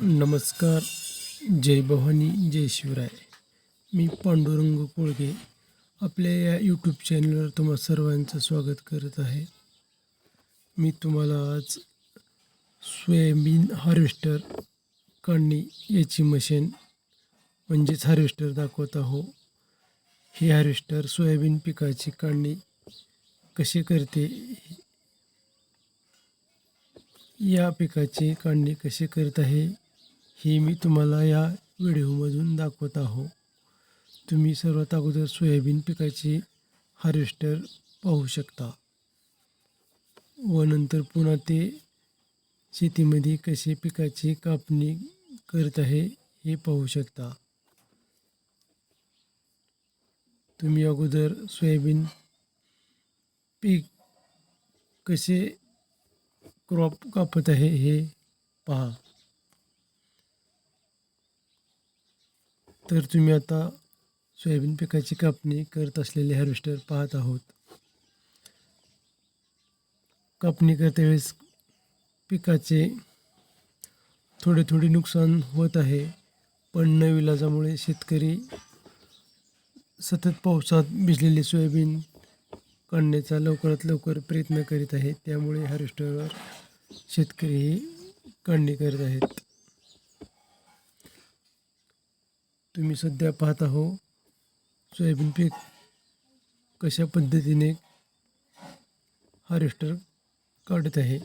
नमस्कार जय भवानी जय शिवराय. मी पांडुरंग कोळगे आपल्या या यूट्यूब चॅनलवर तुम्हा सर्वांचं स्वागत करत आहे. मी तुम्हाला आज सोयाबीन हार्वेस्टर काढणी याची मशीन म्हणजेच हार्वेस्टर दाखवत आहो. हे हार्वेस्टर सोयाबीन पिकाची काढणी कशी करते या पिकाची काढणी कशी करत आहे हे मी तुम्हाला या व्हिडिओमधून दाखवत आहो. तुम्ही सर्वात अगोदर सोयाबीन पिकाची हार्वेस्टर पाहू शकता व नंतर पुन्हा ते शेतीमध्ये कसे पिकाची कापणी करत आहे हे पाहू शकता. तुम्ही अगोदर सोयाबीन पीक कसे क्रॉप कापत आहे हे पहा. तर तुम्ही आता सोयाबीन पिकाची कापणी करत असलेले हार्वेस्टर पाहत आहोत. कापणी करते वेळेस पिकाचे थोडे थोडे नुकसान होत आहे पण नविलाजामुळे शेतकरी सतत पावसात भिजलेले सोयाबीन काढण्याचा लवकरात लवकर प्रयत्न करीत आहे त्यामुळे हार्वेस्टरवर शेतकरीही काढणी करत आहेत. तुम्ही सध्या पाहत आहो सोयाबीन पीक कशा पद्धतीने हार्वेस्टर काढत आहे?